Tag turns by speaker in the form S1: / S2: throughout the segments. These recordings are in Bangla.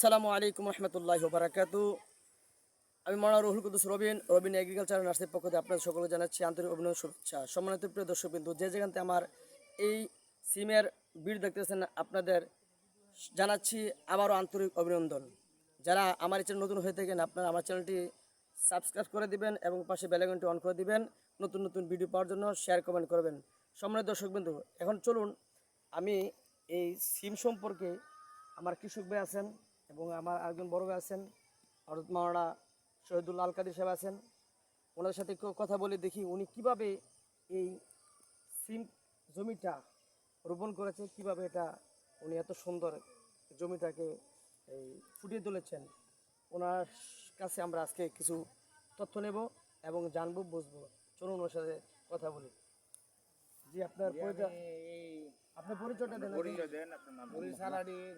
S1: আসসালামু আলাইকুম রহমতুল্লাহ বারাকাতু আমি মানা রহুল কুদুস রবিন রবিন এগ্রিকালচার নার্সের পক্ষ থেকে আপনাদের সকলে জানাচ্ছি আন্তরিক অভিনন্দন শুভেচ্ছা। সম্মানিত প্রিয় দর্শক বিন্দু যে যেখান আমার এই সিমের ভিড় দেখতেছেন, আপনাদের জানাচ্ছি আবারও আন্তরিক অভিনন্দন। যারা আমার চ্যানেল নতুন হয়ে থাকেন, আপনারা আমার চ্যানেলটি সাবস্ক্রাইব করে দিবেন এবং পাশে বেলাইকনটি অন করে দিবেন। নতুন নতুন ভিডিও পাওয়ার জন্য শেয়ার কমেন্ট করবেন। সম্মানিত দর্শক বিন্দু এখন চলুন আমি এই সিম সম্পর্কে আমার কৃষক ভাই আছেন এবং আমার আরেকজন বড় ভাই আছেন হরত মাওলানা শহীদুল্লাহ আল কাদির সাহেব আছেন। ওনার সাথে একটু কথা বলে দেখি উনি কীভাবে এই সিম জমিটা রোপণ করেছে কীভাবে এটা উনি এত সুন্দর জমিটাকে এই ফুটিয়ে তুলেছেন। ওনার কাছে আমরা আজকে কিছু তথ্য নেব এবং জানব বুঝব। চলুন ওনার সাথে কথা বলি। জি আপনার পরিচয় আপনার পরিচয়টা দেন আগে।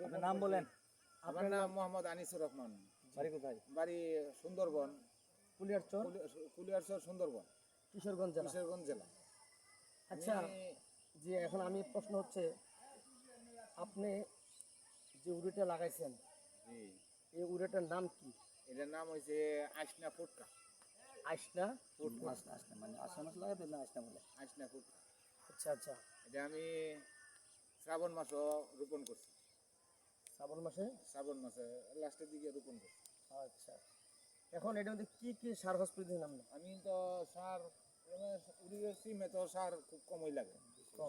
S2: আপনার নাম বলেন।
S3: আমার নাম? মোহাম্মদ আনিসুর রহমান।
S2: বাড়ি কোথায়?
S3: বাড়ি সুন্দরবন।
S1: কুলিয়ারচর
S3: কুলিয়ারচর সুন্দরবন।
S1: কিশোরগঞ্জ জেলা।
S3: কিশোরগঞ্জ জেলা।
S1: আচ্ছা জি এখন আমি প্রশ্ন হচ্ছে আপনি যে উড়িটা লাগাইছেন এই উড়িটার নাম কি?
S3: এটার নাম হয়েছে আইসনা ফুটকা।
S1: আইসনা?
S2: আসনা আসনা মানে আসনা মাছ লাগাতে না আসনা বলে?
S3: আইসনা ফুটকা।
S1: আচ্ছা আচ্ছা।
S3: এটা আমি শ্রাবণ মাসও রোপণ করছি।
S1: শ্রাবণ মাসে?
S3: শ্রাবণ মাসে লাস্টের দিকে রোপণ করছি।
S1: আচ্ছা। এখন এটার মধ্যে কি কি সার হসপিটাল আপনি
S3: আমি তো সার উড়ি সিমে তো সার খুব কমই লাগে।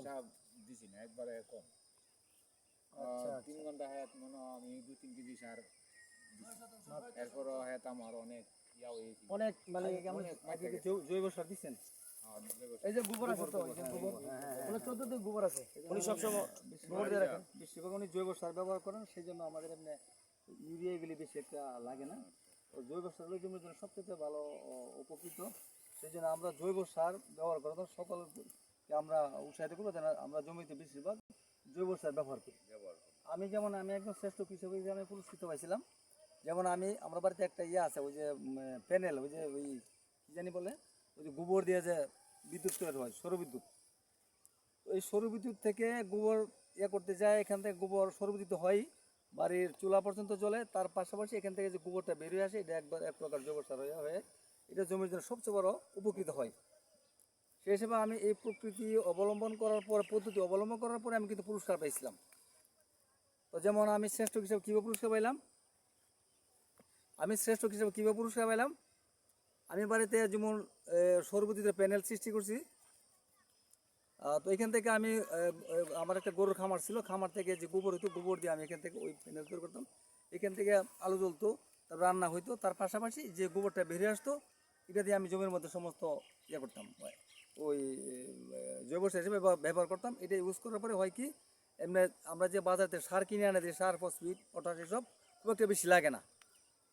S3: সার দিছি না একবারে কম।
S1: আচ্ছা,
S3: তিন ঘণ্টা হায়াত মনে আমি দু তিন কেজি সার দিছি। এরপরও হায়াত আমার অনেক
S1: অনেক মানে
S2: জৈব সার দিচ্ছেন?
S3: হ্যাঁ,
S1: এই যে গোবর আছে তো গোবর মানে চোদ্দ দিন গোবর আছে। উনি সবসময় গোবর দিয়ে রাখেন।
S2: বেশিরভাগ উনি জৈব সার ব্যবহার করেন সেই জন্য আমাদের এমনি ইউরিয়া এগুলি বেশি একটা লাগে না। জৈব সার হলো জমির জন্য সবচেয়ে ভালো উপকৃত। সেই জন্য আমরা জৈব সার ব্যবহার করি তো সকলকে আমরা উৎসাহিত করব যেন আমরা জমিতে বেশিরভাগ জৈব সার ব্যবহার করি। আমি যেমন আমি একজন শ্রেষ্ঠ কৃষক হিসেবে আমি পুরস্কৃত পাইছিলাম যেমন আমি আমার বাড়িতে একটা ইয়ে আছে ওই যে প্যানেল ওই যে ওই কি জানি বলে ওই যে গোবর দিয়ে যে বিদ্যুৎ তৈরি হয় সৌরবিদ্যুৎ। ওই সৌরবিদ্যুৎ থেকে গোবর ইয়ে করতে যায়, এখান থেকে গোবর সৌরবিদ্যুৎ হয়, বাড়ির চুলা পর্যন্ত চলে তার পাশাপাশি এখান থেকে যে গোবরটা বেরিয়ে আসে, এটা একবার এক প্রকার জৈব সার হয়ে এটা জমির জন্য সবচেয়ে বড় উপকৃত হয়। সেই হিসেবে আমি এই প্রকৃতি অবলম্বন করার পর, পদ্ধতি অবলম্বন করার পরে আমি কিন্তু পুরস্কার পাইছিলাম তো যেমন আমি শ্রেষ্ঠ হিসেবে কীভাবে পুরস্কার পাইলাম? আমি শ্রেষ্ঠ হিসেবে কীভাবে পুরস্কার পাইলাম? আমি বাড়িতে যেমন সৌরবিদ্যুতের প্যানেল সৃষ্টি করছি তো এখান থেকে আমি আমার একটা গরুর খামার ছিল, খামার থেকে যে গোবর হতো গোবর দিয়ে আমি এখান থেকে ওই প্যানেল তৈরি করতাম। এখান থেকে আলু জ্বলতো তারপর রান্না হইতো, তার পাশাপাশি যে গোবরটা বেরিয়ে আসতো, এটা দিয়ে আমি জমির মধ্যে সমস্ত ইয়ে করতাম ওই জৈব সার হিসেবে ব্যবহার- করতাম। এটা ইউজ করার পরে হয় কি, এমনি আমরা যে বাজারতে সার কিনে আনে দিই সার, ফসফিট, পটাশ এসব, খুব একটা বেশি লাগে না।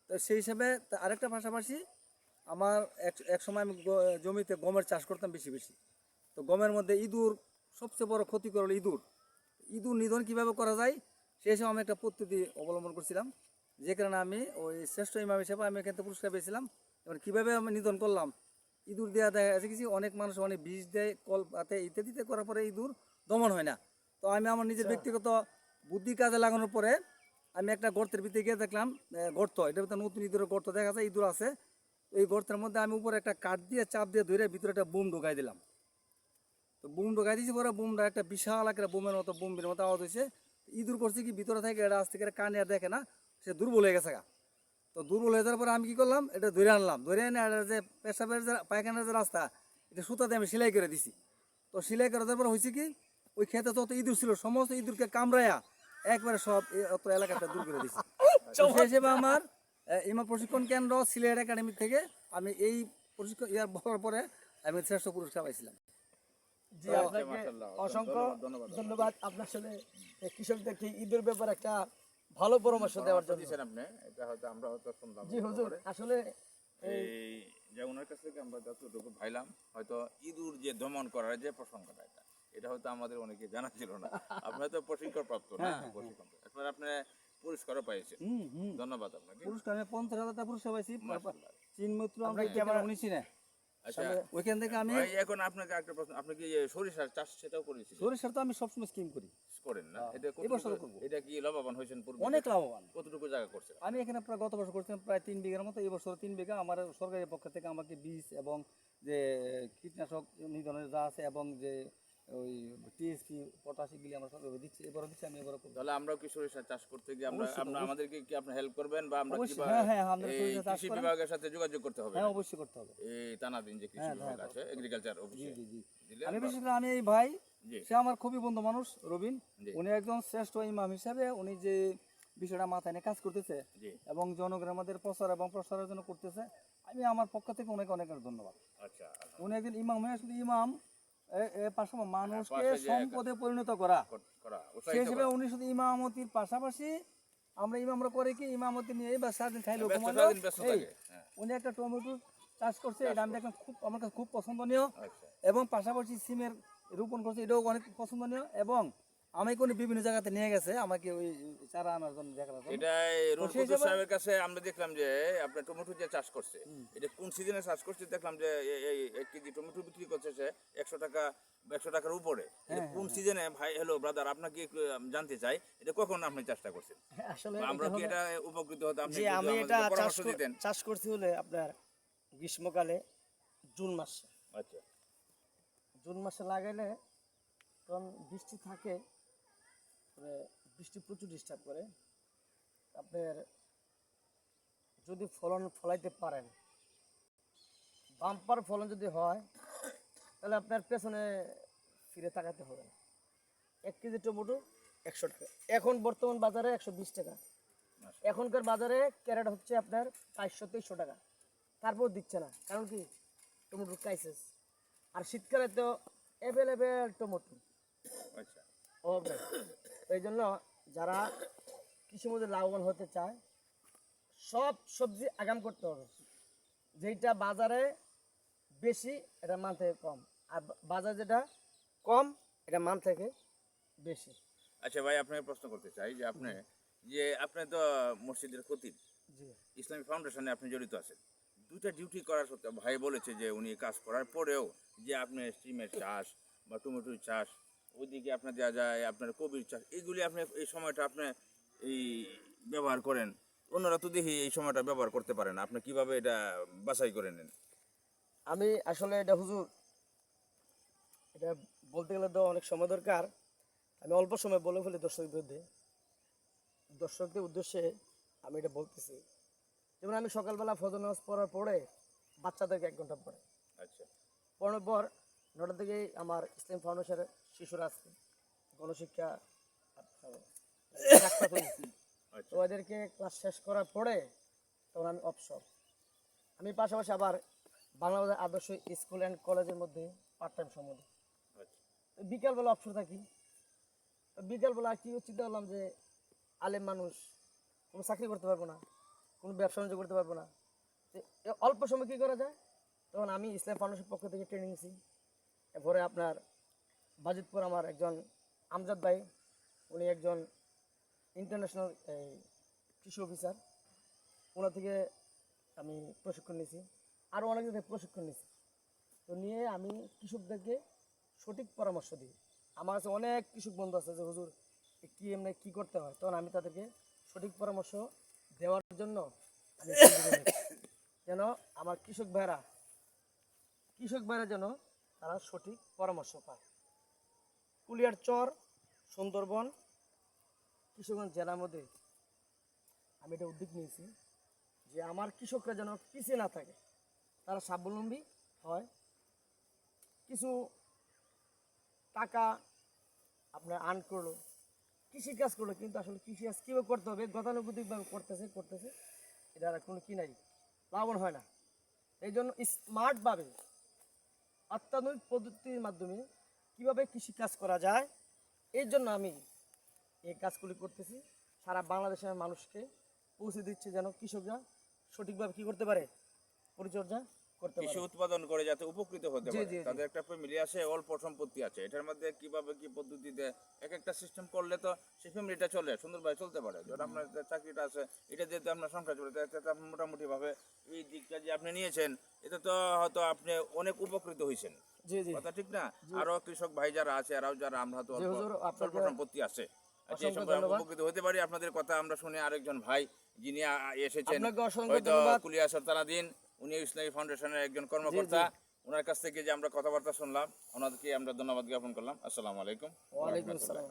S2: তো সেই হিসাবে আরেকটা পাশাপাশি আমার এক এক সময় আমি জমিতে গমের চাষ করতাম বেশি বেশি। তো গমের মধ্যে ইঁদুর সবচেয়ে বড় ক্ষতি করল ইঁদুর। ইঁদুর নিধন কীভাবে করা যায় সেই সময় আমি একটা পদ্ধতি অবলম্বন করছিলাম। যে কারণে আমি ওই শ্রেষ্ঠ ইমাম হিসেবে আমি এখান থেকে পুরস্কার পেয়েছিলাম। এবার কীভাবে আমি নিধন করলাম? ইঁদুর দেওয়া দেখা গেছে কিছু অনেক মানুষ অনেক বিষ দেয় কল পাতে ইত্যাদিতে করার পরে ইঁদুর দমন হয় না। তো আমি আমার নিজের ব্যক্তিগত বুদ্ধি কাজে লাগানোর পরে আমি একটা গর্তের ভিতরে গিয়ে দেখলাম গর্ত। এটার ভিতরে নতুন ইঁদুরের গর্ত দেখা যায় ইঁদুর আছে। এই গর্তের মধ্যে আমি উপরে একটা কাঠ দিয়ে চাপ দিয়ে ধরে ভিতরে একটা বুম ঢুকাই দিলাম। তো বুম ঢুকাই দিয়েছি পরে বুমটা একটা বিশাল একটা বুমের মতো বুমের মতো আওয়াজ হয়েছে। ইঁদুর করছে কি ভিতরে থেকে এটা থেকে এটা কানে আর দেখে না সে দুর্বল হয়ে গেছে গা। তো দুর্বল হয়ে যাওয়ার পরে আমি কি করলাম এটা ধরে আনলাম। ধরে এনে এটা যে পেশাবের যে পায়খানার যে রাস্তা এটা সুতাতে আমি সেলাই করে দিছি। তো সেলাই করে দেওয়ার পরে হয়েছে কি ওই খেতে যত ইঁদুর ছিল সমস্ত ইঁদুরকে কামড়াইয়া একবারে সব অত এলাকাটা দূর করে দিছি। সেই হিসেবে আমার ইমা প্রশিক্ষণ কেন্দ্র সিলেট একাডেমি থেকে আমি এই প্রশিক্ষণ ইয়ার বলার পরে আমি শ্রেষ্ঠ পুরস্কার পাইছিলাম।
S1: জি আপনাকে অসংখ্য ধন্যবাদ আপনার সাথে কৃষকদেরকে ঈদের ব্যাপারে একটা ভালো পরামর্শ দেওয়ার জন্য।
S3: দিয়েছেন আপনি এটা হয়তো আমরা হয়তো শুনলাম
S1: জি হুজুর আসলে
S4: এই যে ওনার কাছ থেকে আমরা যতটুকু ভাইলাম হয়তো ইঁদুর যে দমন করার যে প্রসঙ্গটা এটা এটা হয়তো আমাদের অনেকে জানা ছিল না। আপনার তো প্রশিক্ষণ প্রাপ্ত না প্রশিক্ষণ এরপর আপনি পুরস্কারও পাইছেন।
S2: হুম হুম।
S4: ধন্যবাদ আপনাকে।
S2: পুরস্কার আমি পঞ্চাশ হাজার টাকা পুরস্কার পাইছি। চিনমত্র আমরা ক্যামেরা না। ওইখান থেকে আমি
S4: এখন আপনাকে একটা প্রশ্ন আপনি কি সরিষার চাষ সেটাও করেছি
S2: সরিষার তো আমি সবসময় স্কিম করি।
S4: করেন না?
S2: হ্যাঁ,
S4: এটা কতটুকু-
S2: করব।
S4: এটা কি লাভবান হয়েছেন পূর্বে
S2: অনেক লাভবান।
S4: কতটুকু জায়গা করছেন?
S2: আমি এখানে প্রায় গত বছর করছিলাম প্রায় তিন বিঘার মতো এবছর তিন বিঘা। আমার সরকারের পক্ষ থেকে আমাকে বীজ এবং যে কীটনাশক নিধনের যা আছে এবং যে ওই টিএসপি পটাশ এগুলি আমরা দিচ্ছি এবারও দিচ্ছি আমি এবারও করব।
S4: তাহলে আমরাও কি সরিষা চাষ করতে গিয়ে আমরা আমাদেরকে কি আপনি হেল্প করবেন বা আমরা কীভাবে
S2: হ্যাঁ, হ্যাঁ, আমাদের সরিষা চাষ
S4: কৃষি বিভাগের সাথে যোগাযোগ করতে হবে?
S2: হ্যাঁ অবশ্যই করতে হবে।
S4: এই তানাদিন যে কৃষি
S2: হ্যাঁ,
S4: বিভাগ
S2: হ্যাঁ,
S4: আছে এগ্রিকালচার
S2: জি
S4: অফিসে
S2: জি জি। আমি বিশেষ করে আমি এই ভাই সে আমার খুবই বন্ধু মানুষ রবিন। উনি একজন শ্রেষ্ঠ ইমাম হিসাবে উনি যে বিষয়টা মাথায় নিয়ে কাজ করতেছে এবং জনগণের মধ্যে প্রচার এবং প্রসারের জন্য করতেছে আমি আমার পক্ষ থেকে অনেক অনেক ধন্যবাদ।
S4: আচ্ছা।
S2: উনি একজন ইমাম হয়ে শুধু ইমাম মানুষকে সম্পদে পরিণত করা। সেই হিসেবে। উনি শুধু ইমামতির পাশাপাশি আমরা ইমামরা করে কি ইমামতি নিয়ে বা সারাদিন খাইলে ঘুমালো,
S4: হ্যাঁ।
S2: উনি একটা টমেটো চাষ করছে এটা আমি দেখলাম খুব আমার কাছে খুব পছন্দনীয়।
S4: আচ্ছা।
S2: এবং পাশাপাশি সিমের রোপণ করছে এটাও অনেক পছন্দনীয়। এবং আমি কোনো বিভিন্ন জায়গাতে নিয়ে গেছে আমাকে ওই চারা আনার জন্য দেখার জন্য
S4: এটা রোল
S2: সেই হিসাবে-
S4: সাহেবের কাছে আমরা দেখলাম যে আপনার টমেটো যে চাষ করছে এটা কোন সিজনে চাষ করছে দেখলাম যে এই- এক কেজি টমেটো বিক্রি করছে সে একশো টাকা একশো টাকার উপরে।
S2: হ্যাঁ,
S4: এটা কোন সিজনে ভাই হ্যালো ব্রাদার আপনাকে জানতে চাই এটা কখন আপনি চাষটা করছেন?
S1: আসলে
S4: আমরা কি এটা উপকৃত হতে আপনি
S1: আমি এটা চাষ
S4: দিতেন?
S1: চাষ করছি হলে আপনার গ্রীষ্মকালে জুন মাসে।
S4: আচ্ছা।
S1: জুন মাসে লাগাইলে তখন বৃষ্টি থাকে মানে বৃষ্টি প্রচুর ডিস্টার্ব করে আপনার যদি ফলন ফলাইতে পারেন বাম্পার ফলন যদি হয় তাহলে আপনার পেছনে ফিরে তাকাতে হবে না। এক কেজি টমেটো একশো টাকা। এখন বর্তমান বাজারে একশো বিশ টাকা। এখনকার বাজারে ক্যারেট হচ্ছে আপনার বাইশশো তেইশশো টাকা। তারপর দিচ্ছে না। কারণ কি? টমেটোর ক্রাইসিস আর শীতকালে তো অ্যাভেলেবেল টমেটো।
S4: আচ্ছা।
S1: নেই। এই জন্য যারা কৃষির মধ্যে লাভবান হতে চায় সব সবজি আগাম করতে হবে। যেটা বাজারে বেশি এটা মান থেকে কম। আর বাজার যেটা কম এটা মান থেকে বেশি।
S4: আচ্ছা ভাই আপনাকে প্রশ্ন করতে চাই যে আপনি যে আপনি তো মসজিদের খতিব। ইসলামী ফাউন্ডেশনে আপনি জড়িত আছেন। দুইটা ডিউটি করার সত্ত্বেও ভাই বলেছে যে উনি কাজ করার পরেও যে আপনি স্টিমের চাষ বা টমেটোর চাষ ওইদিকে আপনার দেওয়া যায় আপনার কবির চাষ এইগুলি আপনি এই সময়টা আপনি এই ব্যবহার করেন। অন্যরা তো দেখি এই সময়টা ব্যবহার করতে পারেন আপনি কীভাবে এটা বাছাই করে নেন?
S1: আমি আসলে এটা হুজুর এটা বলতে গেলে তো অনেক সময় দরকার। আমি অল্প সময় বলে ফেলি দর্শকদের বিরুদ্ধে দর্শকদের উদ্দেশ্যে আমি এটা বলতেছি। যেমন আমি সকালবেলা ফজর নামাজ পড়ার পরে বাচ্চাদেরকে এক ঘণ্টা পড়ে
S4: আচ্ছা।
S1: পড়ানোর পর নটা থেকে আমার ইসলাম ফাউন্ডেশনের শিশুরা আছে গণশিক্ষা। তো ওদেরকে ক্লাস শেষ করার পরে তখন আমি অবসর আমি পাশাপাশি আবার বাংলাদেশ আদর্শ স্কুল অ্যান্ড কলেজের মধ্যে পার্ট টাইম।
S4: আচ্ছা।
S1: বিকালবেলা অবসর থাকি। বিকালবেলা কি চিন্তা করলাম যে আলেম মানুষ কোনো চাকরি করতে পারব না কোনো ব্যবসা বাণিজ্য করতে পারব না। অল্প সময় কী করা যায়? তখন আমি ইসলাম ফাউন্ডেশন পক্ষ থেকে ট্রেনিং নিয়েছি এরপরে আপনার বাজিতপুর আমার একজন আমজাদ ভাই, উনি একজন ইন্টারন্যাশনাল এই কৃষি অফিসার ওনার থেকে আমি প্রশিক্ষণ নিয়েছি। আরও অনেক জায়গায় প্রশিক্ষণ নিয়েছি। তো নিয়ে আমি কৃষকদেরকে সঠিক পরামর্শ দিই। আমার কাছে অনেক কৃষক বন্ধু আছে যে, হুজুর কি এমনি কী করতে হয়? তখন আমি তাদেরকে সঠিক পরামর্শ দেওয়ার জন্য যেন আমার কৃষক ভাইরা কৃষক ভাইরা যেন তারা সঠিক পরামর্শ পায়। কুলিয়ার চর, সুন্দরবন, কিশোরগঞ্জ জেলার মধ্যে আমি এটা উদ্যোগ নিয়েছি যে আমার কৃষকরা যেন পিছিয়ে না থাকে, তারা স্বাবলম্বী হয়। কিছু টাকা আপনার আর্ন করল কৃষি কাজ করল, কিন্তু আসলে কৃষি কাজ কীভাবে করতে হবে, গতানুগতিকভাবে করতেছে করতেছে এটা কোনো কি নাই, লাভবান হয় না। এই জন্য স্মার্টভাবে অত্যাধুনিক পদ্ধতির মাধ্যমে কীভাবে কৃষি কাজ করা যায়, এর জন্য আমি এই কাজগুলি করতেছি। সারা বাংলাদেশের মানুষকে পৌঁছে দিচ্ছে যেন কৃষকরা সঠিকভাবে কী করতে পারে? পরিচর্যা
S4: কৃষি উৎপাদন করে যাতে উপকৃত হতে পারে। তাদের একটা ফ্যামিলি আছে অল্প সম্পত্তি আছে। এটার মধ্যে কীভাবে কি পদ্ধতিতে এক একটা সিস্টেম করলে তো সেই ফ্যামিলিটা চলে সুন্দরভাবে চলতে পারে। যখন আপনার চাকরিটা আছে এটা যেহেতু আপনার সংখ্যা চলে তাতে আপনি মোটামুটি ভাবে এই দিকটা যে আপনি নিয়েছেন এটা তো হয়তো আপনি অনেক উপকৃত হয়েছেন কথা ঠিক না? আরও কৃষক ভাই যারা আছে আরও যারা আমরা তো অল্প সম্পত্তি আছে। সম্পর্কে উপকৃত হতে পারি আপনাদের কথা আমরা শুনে আরেকজন ভাই যিনি এসেছেন হয়তো। কুলিয়া সরতানাদিন উনি ইসলামী ফাউন্ডেশনের একজন কর্মকর্তা। ওনার কাছ থেকে যে আমরা কথাবার্তা শুনলাম ওনাদেরকে আমরা ধন্যবাদ জ্ঞাপন করলাম। আসসালামু আলাইকুম।
S1: ওয়ালাইকুম আসসালাম।